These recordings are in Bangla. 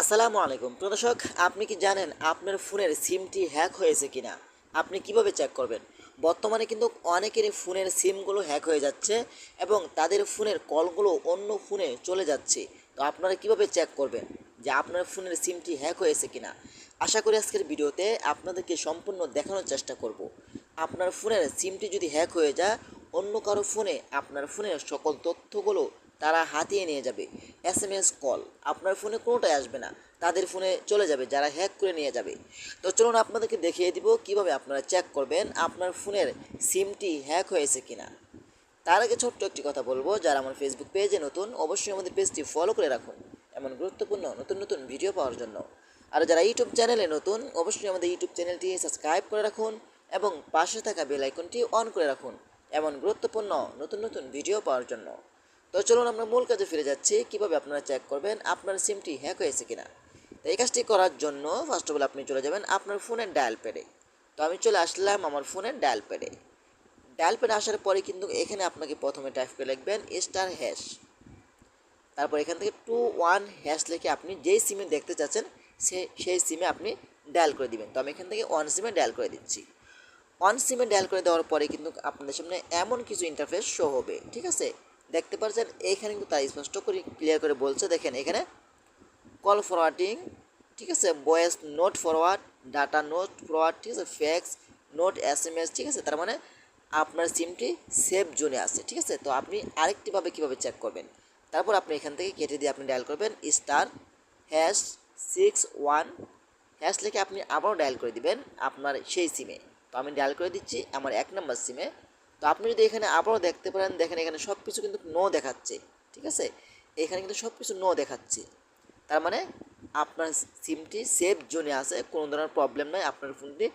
আসসালামু আলাইকুম। প্রদর্শক, আপনি কি জানেন আপনার ফোনের সিমটি হ্যাক হয়েছে কিনা? আপনি কীভাবে চেক করবেন? বর্তমানে কিন্তু অনেকেরই ফোনের সিমগুলো হ্যাক হয়ে যাচ্ছে এবং তাদের ফোনের কলগুলো অন্য ফোনে চলে যাচ্ছে। তো আপনারা কীভাবে চেক করবেন যে আপনার ফোনের সিমটি হ্যাক হয়েছে কিনা? আশা করি আজকের ভিডিওতে আপনাদেরকে সম্পূর্ণ দেখানোর চেষ্টা করব। আপনার ফোনের সিমটি যদি হ্যাক হয়ে যায়, অন্য কারও ফোনে আপনার ফোনের সকল তথ্যগুলো তারা হাতিয়ে নিয়ে যাবে। S M S call. আপনার ফোনে কোনোটাই আসবে না। তাদের ফোনে চলে যাবে, যারা হ্যাক করে নিয়ে যাবে। তো চলুন আপনাদেরকে দেখিয়ে দিব কীভাবে আপনারা চেক করবেন আপনার ফোনের সিমটি হ্যাক হয়েছে কিনা। তার আগে ছোট্ট একটি কথা বলব, যারা আমার ফেসবুক পেজে নতুন, অবশ্যই আমাদের পেজটি ফলো করে রাখুন এমন গুরুত্বপূর্ণ নতুন নতুন ভিডিও পাওয়ার জন্য। আর যারা ইউটিউব চ্যানেলে নতুন, অবশ্যই আমাদের ইউটিউব চ্যানেলটি সাবস্ক্রাইব করে রাখুন এবং পাশে থাকা বেল আইকনটি অন করে রাখুন এমন গুরুত্বপূর্ণ নতুন নতুন ভিডিও পাওয়ার জন্য। তো চলুন আমরা মূল কাজে ফিরে যাচ্ছি, কীভাবে আপনারা চেক করবেন আপনার সিমটি হ্যাক হয়েছে কিনা। তো এই কাজটি করার জন্য ফার্স্ট অফ অল আপনি চলে যাবেন আপনার ফোনের ডায়াল প্যাডে তো আমি চলে আসলাম আমার ফোনের ডায়াল প্যাডে ডায়াল প্যাডে আসার পরে কিন্তু এখানে আপনাকে প্রথমে টাইপ করে লিখবেন স্টার হ্যাশ তারপর এখান থেকে টু ওয়ান হ্যাশ লিখে আপনি যেই সিমে দেখতে চাচ্ছেন, সে, সেই সিমে আপনি ডায়াল করে দিবেন। তো আমি এখান থেকে ওয়ান সিমে ডায়াল করে দিচ্ছি। ওয়ান সিমে ডায়াল করে দেওয়ার পরে কিন্তু আপনাদের সামনে এমন কিছু ইন্টারফেস শো হবে, ঠিক আছে? দেখতে পাচ্ছেন এখানে কিন্তু তাই স্পষ্ট করে ক্লিয়ার করে বলছে, দেখেন এখানে কল ফরওয়ার্ডিং ঠিক আছে voice note forward data note forward ঠিক আছে fax note S M S ঠিক আছে, তার মানে আপনার সিমটি সেভ জোনে আছে, ঠিক আছে, তো আপনি আরেকটিভাবে কীভাবে চেক করবেন? তারপর আপনি এখান থেকে কেটে দিয়ে আপনি ডায়াল করবেন star hash six one hash লিখে আপনি আবারও ডায়াল করে দিবেন আপনার সেই সিমে তো আমি ডায়াল করে দিচ্ছি, আমার এক নম্বর সিমে তো আপনি যদি এখানে আবারও দেখতে পারেন, দেখেন এখানে সব কিছু কিন্তু নো দেখাচ্ছে, ঠিক আছে? এখানে কিন্তু সব কিছু নো দেখাচ্ছে। তার মানে আপনার সিমটি সেভ জোনে আছে, কোনো ধরনের প্রবলেম নয় আপনার ফোনটি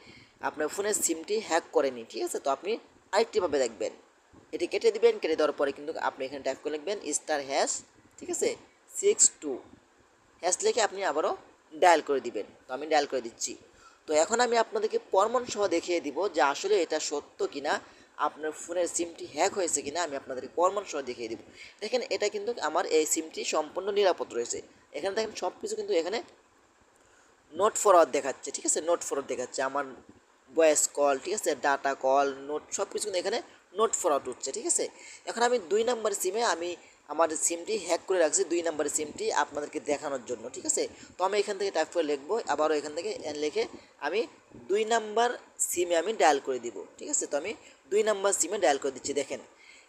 আপনার ফোনের সিমটি হ্যাক করেনি, ঠিক আছে? তো আপনি আরেকটিভাবে দেখবেন। এটি কেটে দিবেন, কেটে দেওয়ার পরে কিন্তু আপনি এখানে টাইপ করে লিখবেন স্টার হ্যাশ ঠিক আছে? সিক্স টু হ্যাশ লিখে আপনি আবারও ডায়াল করে দিবেন। তো আমি ডায়াল করে দিচ্ছি। তো এখন আমি আপনাদেরকে প্রমাণ সহ দেখিয়ে দিব যে আসলে এটা সত্য কিনা। আপনার ফোনের সিমটি হ্যাক হয়েছে কিনা আমি আপনাদেরকে পরামর্শ দেখিয়ে দেবো। দেখেন, এটা কিন্তু আমার এই সিমটি সম্পূর্ণ নিরাপদ রয়েছে। এখানে দেখেন সব কিছু কিন্তু এখানে নোট ফরওয়ার্ড দেখাচ্ছে, ঠিক আছে? নোট ফরওয়ার্ড দেখাচ্ছে, আমার ভয়েস কল ঠিক আছে? ডাটা কল নোট সব কিছু কিন্তু এখানে নোট ফরওয়ার্ড উঠছে, ঠিক আছে? এখন আমি দুই নাম্বার সিমে আমি আমার সিমটি হ্যাক করে রাখছি, দুই নাম্বার সিমটি আপনাদেরকে দেখানোর জন্য, ঠিক আছে? তো আমি এখান থেকে টাইপ করে লিখব, আবারও এখান থেকে লিখে আমি দুই নাম্বার সিমে আমি ডায়াল করে দিব, ঠিক আছে? তো আমি দুই নাম্বার সিমে ডায়াল করে দিচ্ছি, দেখেন।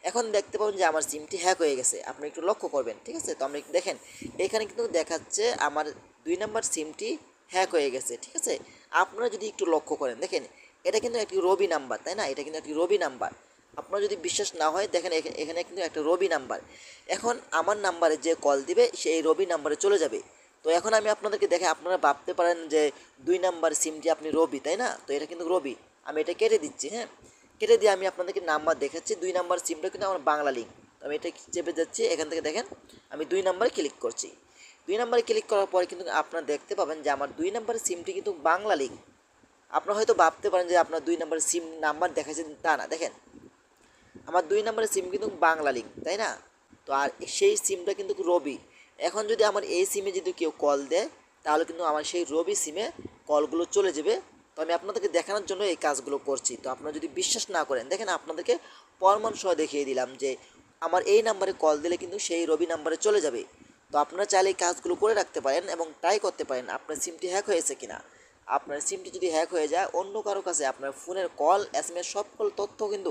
এখন দেখতে পাবেন যে আমার সিমটি হ্যাক হয়ে গেছে আপনি একটু লক্ষ্য করবেন, ঠিক আছে? তো আপনি দেখেন, এখানে কিন্তু দেখাচ্ছে আমার দুই নাম্বার সিমটি হ্যাক হয়ে গেছে, ঠিক আছে? আপনারা যদি একটু লক্ষ্য করেন, দেখেন, এটা কিন্তু একটি রবি নাম্বার তাই না? এটা কিন্তু একটি রবি নাম্বার আপনার যদি বিশ্বাস না হয়, দেখেন এখা- এখানে কিন্তু একটা রবি নাম্বার। এখন আমার নাম্বারে যে কল দিবে সেই রবি নাম্বারে চলে যাবে। তো এখন আমি আপনাদেরকে দেখে, আপনারা ভাবতে পারেন যে দুই নাম্বার সিমটি আপনি রবি, তাই না? তো এটা কিন্তু রবি। আমি এটা কেটে দিচ্ছি হ্যাঁ? কেটে দিয়ে আমি আপনাদেরকে নাম্বার দেখাচ্ছি। দুই নাম্বার সিমটা কিন্তু আমার বাংলা লিঙ্ক তো আমি এটা চেপে যাচ্ছি, এখান থেকে দেখেন, আমি দুই নাম্বারে ক্লিক করছি। দুই নাম্বারে ক্লিক করার পরে কিন্তু আপনারা দেখতে পাবেন যে আমার দুই নাম্বারের সিমটি কিন্তু বাংলা লিঙ্ক আপনারা হয়তো ভাবতে পারেন যে আপনার দুই নাম্বারের সিম নাম্বার দেখাচ্ছে তা না। দেখেন আমার দুই নম্বরের সিম কিন্তু বাংলা লিঙ্ক তাই না? তো আর সেই সিমটা কিন্তু রবি। এখন যদি আমার এই সিমে যদি কেউ কল দেয়, তাহলে কিন্তু আমার সেই রবি সিমে কলগুলো চলে যাবে। তো আমি আপনাদেরকে দেখানোর জন্য এই কাজগুলো করছি। তো আপনারা যদি বিশ্বাস না করেন, দেখেন আপনাদেরকে প্রমাণ সহ দেখিয়ে দিলাম যে আমার এই নাম্বারে কল দিলে কিন্তু সেই রবি নাম্বারে চলে যাবে। তো আপনারা চাইলে এই কাজগুলো করে রাখতে পারেন এবং ট্রাই করতে পারেন আপনার সিমটি হ্যাক হয়েছে কিনা। আপনার সিমটি যদি হ্যাক হয়ে যায়, অন্য কারও কাছে আপনার ফোনের কল এস এম এস সকল তথ্য কিন্তু